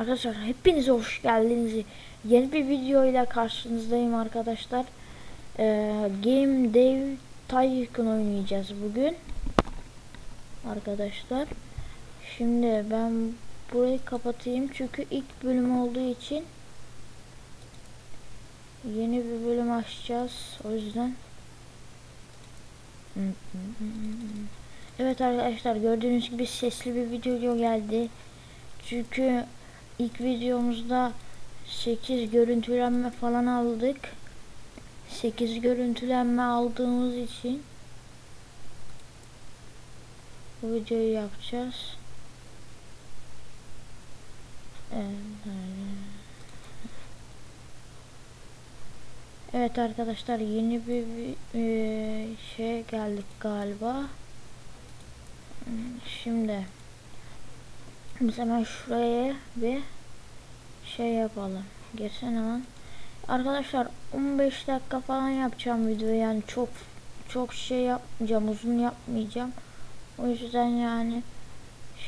Arkadaşlar hepiniz hoş geldiniz. Yeni bir video ile karşınızdayım arkadaşlar. Ee, Game Dev Tycoon oynayacağız bugün. Arkadaşlar. Şimdi ben burayı kapatayım çünkü ilk bölüm olduğu için yeni bir bölüm açacağız. O yüzden Evet arkadaşlar gördüğünüz gibi sesli bir video geldi. Çünkü ilk videomuzda 8 görüntülenme falan aldık. 8 görüntülenme aldığımız için bu videoyu yapacağız. Evet. Arkadaşlar yeni bir, bir e, şey geldik galiba. Şimdi biz hemen şuraya bir şey yapalım. Geçen hemen. Arkadaşlar 15 dakika falan yapacağım video yani çok çok şey yapmayacağım uzun yapmayacağım. O yüzden yani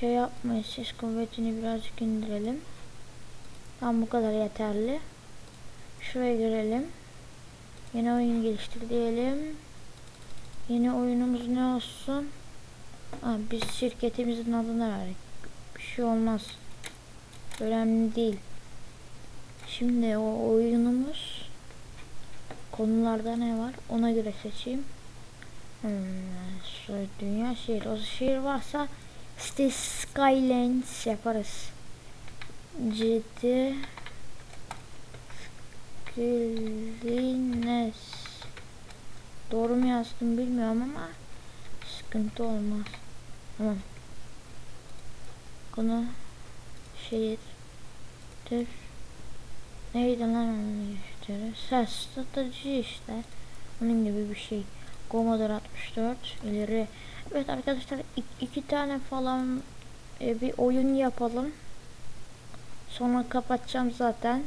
şey yapmayın ses kuvvetini birazcık indirelim. Tam bu kadar yeterli. Şuraya girelim. Yeni oyun geliştir diyelim. Yeni oyunumuz ne olsun? Aa, biz şirketimizin adını verdik. Bir şey olmaz. Önemli değil. Şimdi o oyunumuz konularda ne var ona göre seçeyim. Hmm, şu dünya şehir. O şehir varsa City Skylines yaparız. Ciddi Skylines Doğru mu yazdım bilmiyorum ama sıkıntı olmaz. Tamam. Konu şehirdir. Neydi lan onun gösterir? Ses strateji işte. Onun gibi bir şey. Commodore 64 ileri. Evet arkadaşlar iki tane falan e, bir oyun yapalım. Sonra kapatacağım zaten.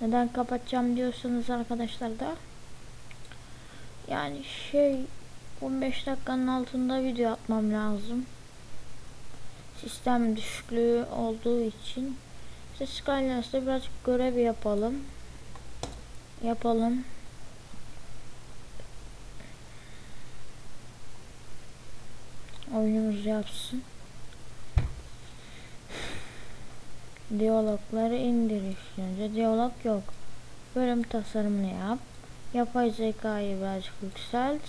Neden kapatacağım diyorsanız arkadaşlar da yani şey 15 dakikanın altında video atmam lazım. Sistem düşüklüğü olduğu için işte Skylines'da birazcık görev yapalım. Yapalım. Oyunumuz yapsın. Diyalogları indir önce. Diyalog yok. Bölüm tasarımını yap. Yapay zekayı birazcık yükselt.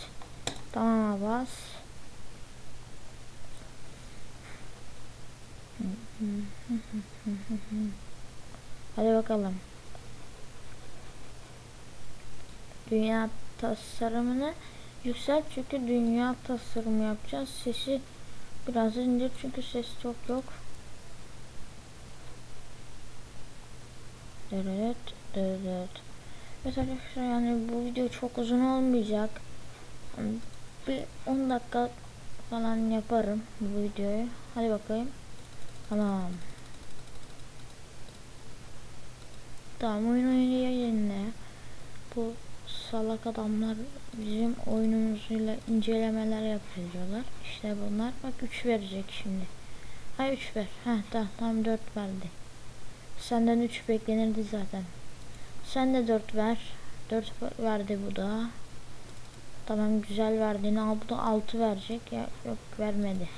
Tamam bas. Hadi bakalım. Dünya tasarımını yükselt çünkü dünya tasarımı yapacağız. Sesi biraz indir çünkü ses çok yok. Evet, evet. Evet arkadaşlar yani bu video çok uzun olmayacak. Bir 10 dakika falan yaparım bu videoyu. Hadi bakayım. Tamam. Tamam oyun oyunu yayınla. Bu salak adamlar bizim oyunumuzuyla incelemeler yapıyorlar. İşte bunlar bak 3 verecek şimdi. Ha 3 ver. Ha tamam tam 4 verdi. Senden 3 beklenirdi zaten. Sen de 4 ver. 4 verdi bu da. Tamam güzel verdiğini al bu da 6 verecek ya yok vermedi.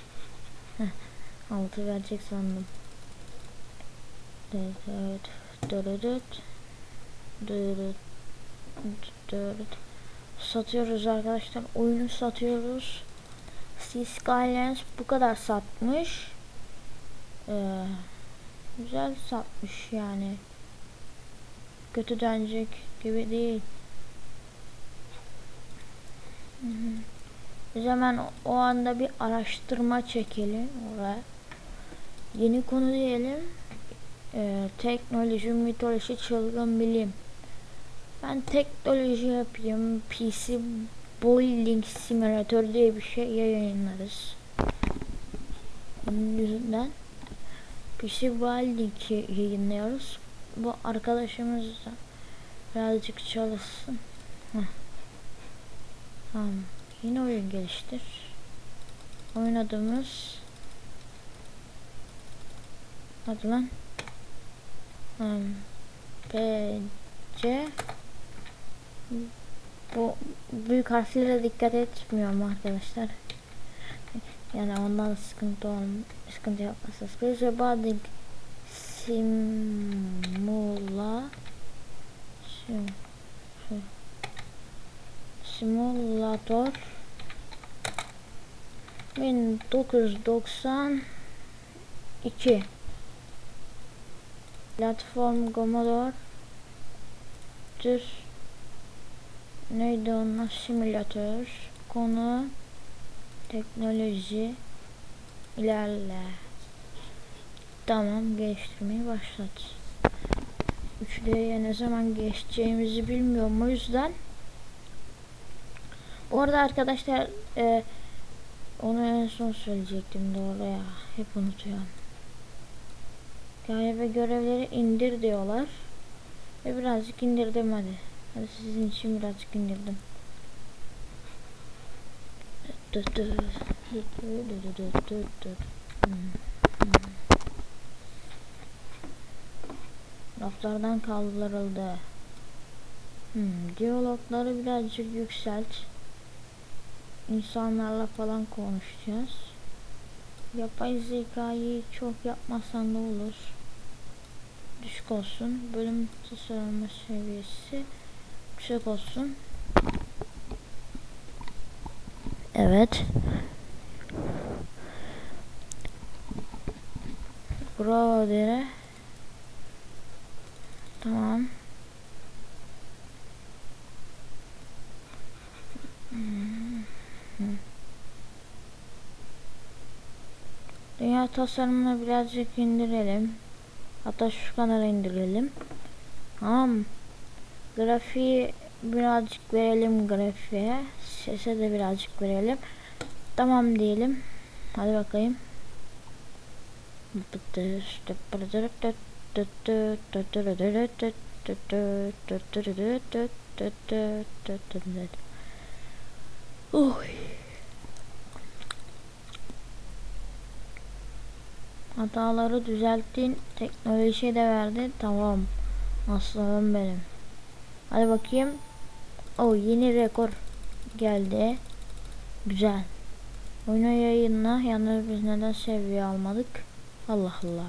6 verecek sandım. Evet evet. Dörüdüt. Dörüdüt. Dörüdüt. Satıyoruz arkadaşlar. Oyunu satıyoruz. Sea Skylines bu kadar satmış. Ee, güzel satmış yani. Kötü denecek gibi değil. Hı hı. Biz hemen o anda bir araştırma çekelim oraya. Yeni konu diyelim. Ee, teknoloji, mitoloji, çılgın bilim. Ben teknoloji yapayım. PC Building Simulator diye bir şey yayınlarız. Bunun yüzünden PC Building yayınlıyoruz. Bu arkadaşımız da birazcık çalışsın. Heh. Tamam. Yine oyun geliştir. Oynadığımız Hadi lan. Hmm, P C bu büyük harflere dikkat etmiyorum arkadaşlar. Yani ondan sıkıntı olm sıkıntı yapmazsa. Space Body Simula Sim, Simulator 1992 Platform Commodore Tür Neydi onlar? Simülatör Konu Teknoloji ilerle. Tamam geliştirmeyi başlat. 3D'ye ne zaman geçeceğimizi bilmiyorum o yüzden. Bu arada arkadaşlar e, onu en son söyleyecektim doğru ya. Hep unutuyorum. Gaye ve görevleri indir diyorlar. Ve birazcık indirdim hadi. Hadi sizin için birazcık indirdim. Raflardan kaldırıldı. Hmm, diyalogları birazcık yükselt. İnsanlarla falan konuşacağız. Yapay zekayı çok yapmasan da olur. Düşük olsun. Bölüm tasarımı seviyesi yüksek olsun. Evet. Bravo dere. Tamam. Dünya tasarımını birazcık indirelim. Hatta şu kadar indirelim. Tamam. Grafiği birazcık verelim grafiğe. Sese de birazcık verelim. Tamam diyelim. Hadi bakayım. Uy. Hataları düzelttin. Teknoloji de verdi. Tamam. Aslanım benim. Hadi bakayım. O yeni rekor geldi. Güzel. Oyunu yayınla. Yalnız biz neden seviye almadık? Allah Allah.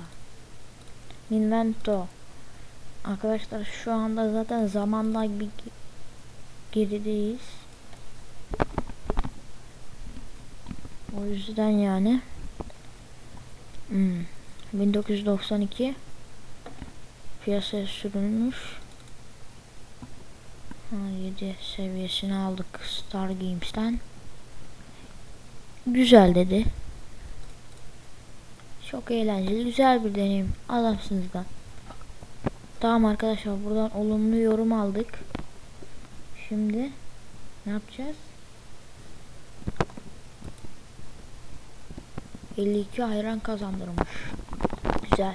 Invento. Arkadaşlar şu anda zaten zamanda bir gerideyiz. O yüzden yani. Hmm. 1992 piyasaya sürülmüş. Ha, 7 seviyesini aldık Star Games'ten. Güzel dedi. Çok eğlenceli, güzel bir deneyim. Adamsınız da. Tamam arkadaşlar buradan olumlu yorum aldık. Şimdi ne yapacağız? 52 hayran kazandırmış. Güzel.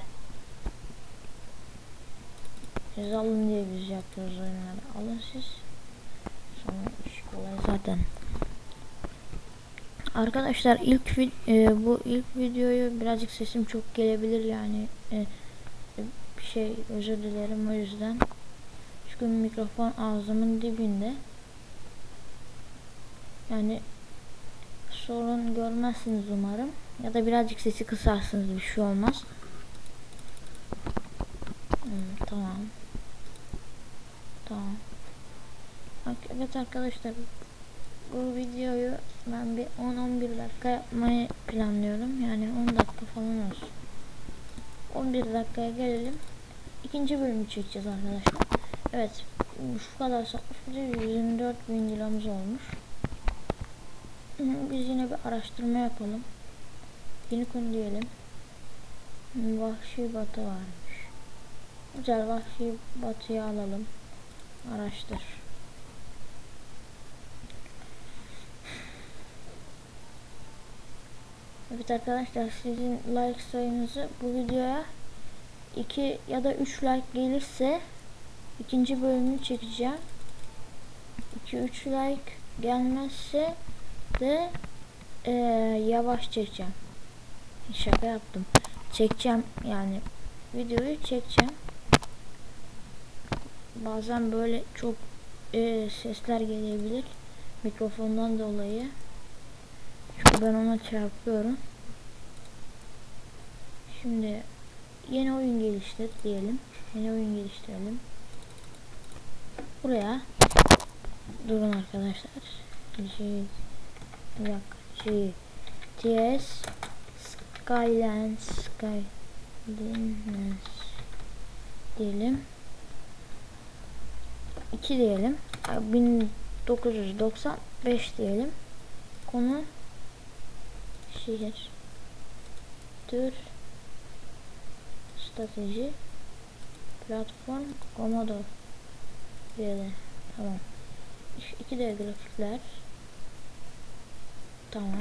Siz alın diye biz yapıyoruz oyunları. Alın siz. Sonra iş kolay zaten. Arkadaşlar ilk e, bu ilk videoyu birazcık sesim çok gelebilir yani e, bir şey özür dilerim o yüzden. Çünkü mikrofon ağzımın dibinde. Yani sorun görmezsiniz umarım. Ya da birazcık sesi kısarsınız bir şey olmaz. Hmm, tamam. Tamam. Evet arkadaşlar bu videoyu ben bir 10-11 dakika yapmayı planlıyorum. Yani 10 dakika falan olsun. 11 dakikaya gelelim. İkinci bölümü çekeceğiz arkadaşlar. Evet. Şu kadar satmış. Bir de 124 bin liramız olmuş. Biz yine bir araştırma yapalım. Konu diyelim. Vahşi batı varmış. Güzel vahşi batıyı alalım. Araştır. Evet arkadaşlar sizin like sayınızı bu videoya 2 ya da 3 like gelirse ikinci bölümünü çekeceğim. 2-3 like gelmezse de ee, yavaş çekeceğim. Şaka yaptım. Çekeceğim yani videoyu çekeceğim. bazen böyle çok e, sesler gelebilir mikrofondan dolayı. Çünkü ben ona çarpıyorum. Şimdi yeni oyun geliştir diyelim. Yeni oyun geliştirelim. Buraya durun arkadaşlar. G bir. G TS Skylands Skylands diyelim. 2 diyelim. 1995 diyelim. Konu şehir. Tür strateji platform Commodore diyelim. Tamam. 2 de grafikler. Tamam.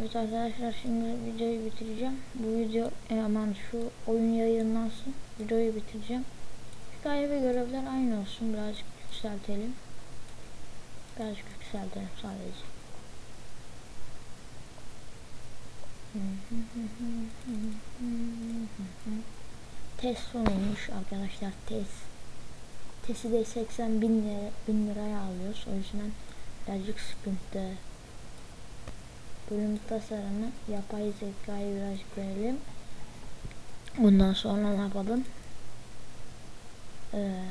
Evet arkadaşlar şimdi videoyu bitireceğim. Bu video e, aman şu oyun yayınlansın. Videoyu bitireceğim. Hikaye ve görevler aynı olsun. Birazcık yükseltelim. Birazcık yükseltelim sadece. Test sonuymuş arkadaşlar test. Testi de 80 bin, lira, bin liraya alıyoruz. O yüzden birazcık sıkıntı. Bölüm tasarımı yapay zekayı birazcık verelim. Bundan sonra ne yapalım? Ee,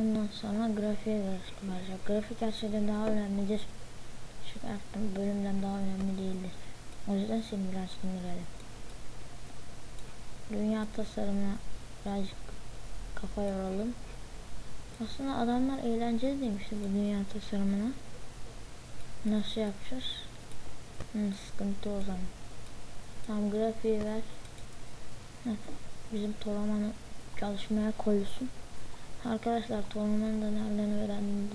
ondan sonra grafiğe vereceğim. Grafik her şeyden daha önemlidir. Çıkarttım bölümden daha önemli değildir. O yüzden seni biraz sindirelim. Dünya tasarımına birazcık kafa yoralım. Aslında adamlar eğlenceli demişti bu dünya tasarımına. Nasıl yapacağız? Hı, sıkıntı o zaman. Tam grafiği ver. Heh, bizim Toraman'ı çalışmaya koyulsun. Arkadaşlar Toraman'ı da nereden öğrendim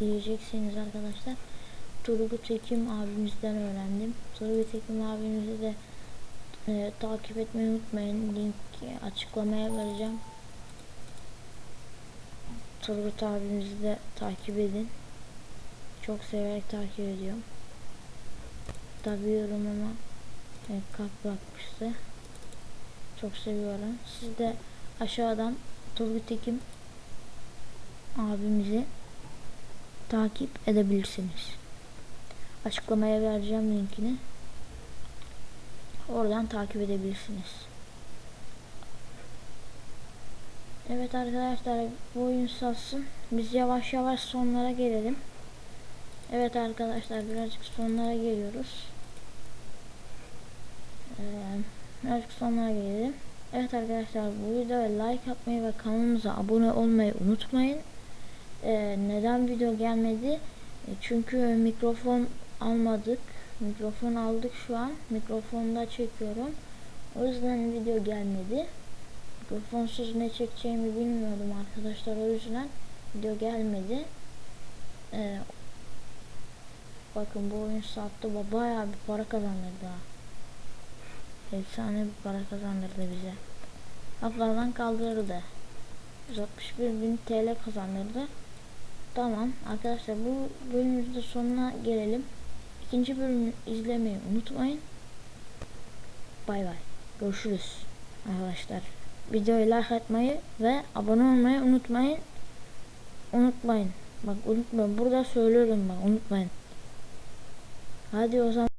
diyeceksiniz arkadaşlar. Turgut Ekim abimizden öğrendim. Turgut Ekim abimizi de e, takip etmeyi unutmayın. Link açıklamaya vereceğim. Turgut abimizi de takip edin. Çok severek takip ediyorum. Tabiyorum ama e, kalp bırakmıştı. Çok seviyorum. Siz de aşağıdan Turgut Ekim abimizi takip edebilirsiniz. Açıklamaya vereceğim linkini. Oradan takip edebilirsiniz. Evet arkadaşlar bu oyun satsın. Biz yavaş yavaş sonlara gelelim. Evet arkadaşlar birazcık sonlara geliyoruz. Ee, birazcık sonlara gelelim. Evet arkadaşlar bu videoya like atmayı ve kanalımıza abone olmayı unutmayın. Ee, neden video gelmedi? E, çünkü mikrofon almadık. Mikrofon aldık şu an. Mikrofonda çekiyorum. O yüzden video gelmedi. Mikrofonsuz ne çekeceğimi bilmiyordum arkadaşlar. O yüzden video gelmedi. Ee, bakın bu oyun sattı. Bayağı bir para kazandırdı ha. Efsane bir para kazandırdı bize. Haflardan kaldırırdı. 161 bin TL kazandırdı. Tamam arkadaşlar bu bölümümüzde sonuna gelelim. İkinci bölümü izlemeyi unutmayın. Bay bay. Görüşürüz arkadaşlar. Videoyu like atmayı ve abone olmayı unutmayın. Unutmayın. Bak unutmayın. Burada söylüyorum bak unutmayın. Hadi o zaman.